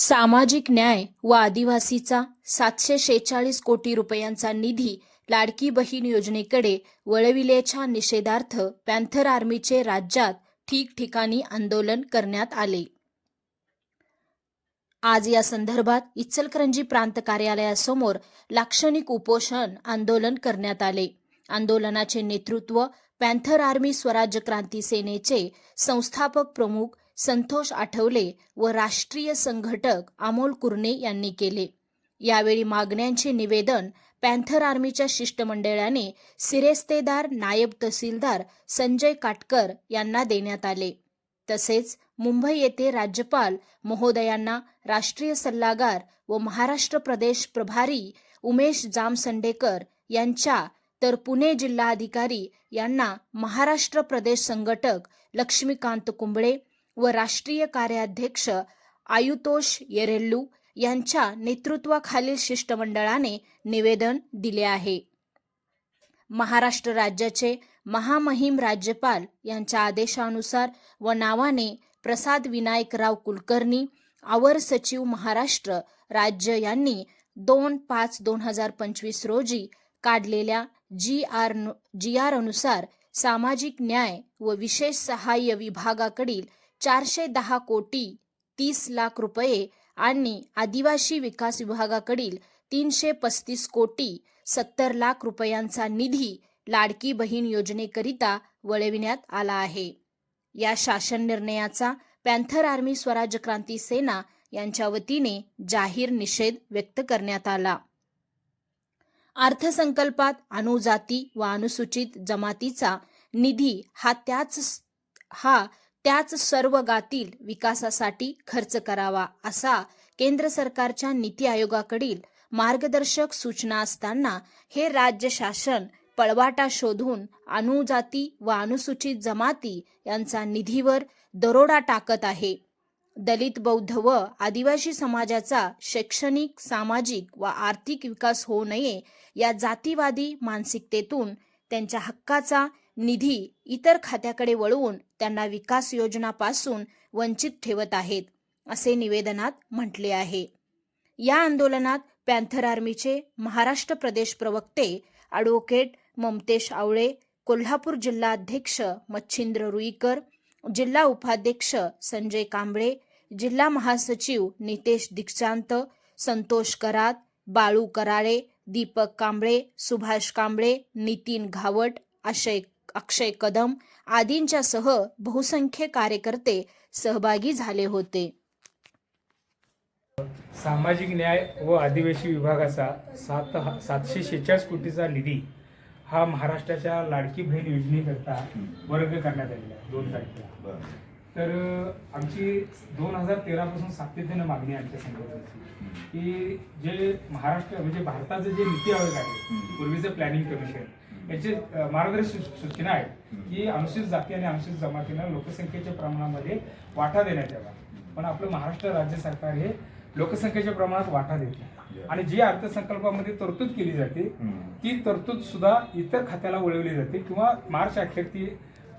सामाजिक न्याय व आदिवासीचा सातशे शेहेचाळीस कोटी रुपयांचा निधी लाडकी बहीण योजनेकडे वळविल्याच्या निषेधार्थ पॅन्थर आर्मीचे राज्यात ठिकठिकाणी आंदोलन करण्यात आले. आज या संदर्भात इचलकरंजी प्रांत कार्यालयासमोर लाक्षणिक उपोषण आंदोलन करण्यात आले. आंदोलनाचे नेतृत्व पॅन्थर आर्मी स्वराज्य क्रांती सेनेचे संस्थापक प्रमुख संतोष आठवले व राष्ट्रीय संघटक अमोल कुर्णे यांनी केले. यावेळी मागण्यांचे निवेदन पॅन्थर आर्मीच्या शिष्टमंडळाने सिरेस्तेदार नायब तहसीलदार संजय काटकर यांना देण्यात आले. तसेच मुंबई येथे राज्यपाल महोदयांना राष्ट्रीय सल्लागार व महाराष्ट्र प्रदेश प्रभारी उमेश जामसंडेकर यांच्या तर पुणे जिल्हाधिकारी यांना महाराष्ट्र प्रदेश संघटक लक्ष्मीकांत कुंबळे व राष्ट्रीय कार्याध्यक्ष आयुतोष येरेल्लू यांच्या नेतृत्वाखालील शिष्टमंडळाने निवेदन दिले आहे. महाराष्ट्र राज्याचे महामहिम राज्यपाल यांच्या आदेशानुसार व नावाने प्रसाद विनायकराव कुलकर्णी आवर सचिव महाराष्ट्र राज्य यांनी दोन पाच दोन हजार पंचवीस रोजी काढलेल्या जी आर जी आर अनुसार सामाजिक न्याय व विशेष सहाय्य विभागाकडील चारशे दहा कोटी तीस लाख रुपये आणि आदिवासी विकास विभागाकडील तीनशे पस्तीस कोटी सत्तर लाख रुपयांचा निधी लाडकी बहीण योजनेकरिता वळविण्यात आला आहे. या शासन निर्णयाचा पॅन्थर आर्मी स्वराज क्रांती सेना यांच्या वतीने जाहीर निषेध व्यक्त करण्यात आला. अर्थसंकल्पात अनुजाती व अनुसूचित जमातीचा निधी हा त्याच हा त्याच सर्व गातील विकासासाठी खर्च करावा असा केंद्र सरकारच्या नीती आयोगाकडील मार्गदर्शक सूचना असताना हे राज्य शासन पळवाटा शोधून अनुजाती व अनुसूचित जमाती यांचा निधीवर दरोडा टाकत आहे. दलित बौद्ध व आदिवासी समाजाचा शैक्षणिक सामाजिक व आर्थिक विकास होऊ नये या जातीवादी मानसिकतेतून त्यांच्या हक्काचा निधी इतर खात्याकडे वळवून त्यांना विकास योजनापासून वंचित ठेवत आहेत असे निवेदनात म्हटले आहे. या आंदोलनात पॅन्थर आर्मीचे महाराष्ट्र प्रदेश प्रवक्ते ॲडव्होकेट ममतेश आवळे कोल्हापूर जिल्हाध्यक्ष मच्छिंद्र रुईकर जिल्हा उपाध्यक्ष संजय कांबळे जिल्हा महासचिव नितेश दीक्षांत संतोष करात बाळू कराळे दीपक कांबळे सुभाष कांबळे नितीन घावट अक्षय अक्षय कदम आदींच्यासह बहुसंख्य कार्यकर्ते सहभागी झाले होते. सामाजिक न्याय व आदिवासी विभागाचा सात सातशे शेहेचाळीस कोटीचा निधी हा महाराष्ट्राच्या लाडकी बहीण योजनेकरता वर्ग करण्यात आलेला आहे. दोन तारखेला. तर आमची दोन हजार तेरापासून सातत्याने मागणी आहे आमच्या संघटनेची. की जे महाराष्ट्र म्हणजे भारताचं जे नीती आयोग आहे पूर्वीचं प्लॅनिंग कमिशन याचे मार्गदर्शक सूचना आहेत की अनुसूचित जाती आणि अनुसूचित जमातींना लोकसंख्येच्या प्रमाणामध्ये वाटा देण्यात यावा. पण आपलं महाराष्ट्र राज्य सरकार हे लोकसंख्येच्या प्रमाणात वाटा देत नाही. आणि जी अर्थसंकल्पामध्ये तरतूद केली जाते ती तरतूद सुद्धा इतर खात्याला वळवली जाते किंवा मार्च अखेर ती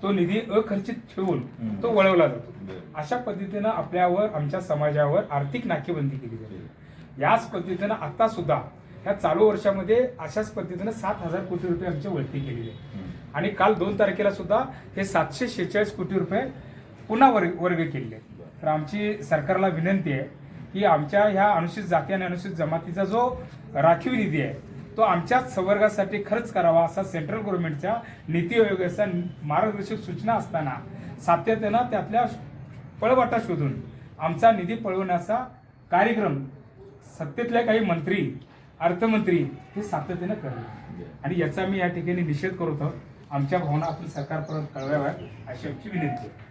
तो निधी अखर्चित ठेवून तो वळवला जातो. अशा पद्धतीनं आपल्यावर आमच्या समाजावर आर्थिक नाकेबंदी केली जाते. याच पद्धतीनं आता सुद्धा ह्या चालू वर्षामध्ये अशाच पद्धतीनं सात हजार कोटी रुपये आमची वळती केलेली आहे आणि काल दोन तारखेला सुद्धा हे सातशे शेहेचाळीस कोटी रुपये पुन्हा वर्ग वर्ग केलेले आहेत. तर आमची सरकारला विनंती आहे की आमच्या ह्या अनुसूचित जाती आणि अनुसूचित जमातीचा जो राखीव निधी आहे तो आमच्याच संवर्गासाठी खर्च करावा असा सेंट्रल गव्हर्नमेंटच्या नीती आयोगाच्या मार्गदर्शक सूचना असताना सातत्यानं त्यातल्या पळवाटा शोधून आमचा निधी पळवण्याचा कार्यक्रम सत्तेतल्या काही मंत्री अर्थमंत्री हे सातत्यानं करले आणि याचा मी या ठिकाणी निषेध करत आहोत. आमच्या भावना आपण सरकारपर्यंत कळवाव्यात अशी आमची विनंती आहे.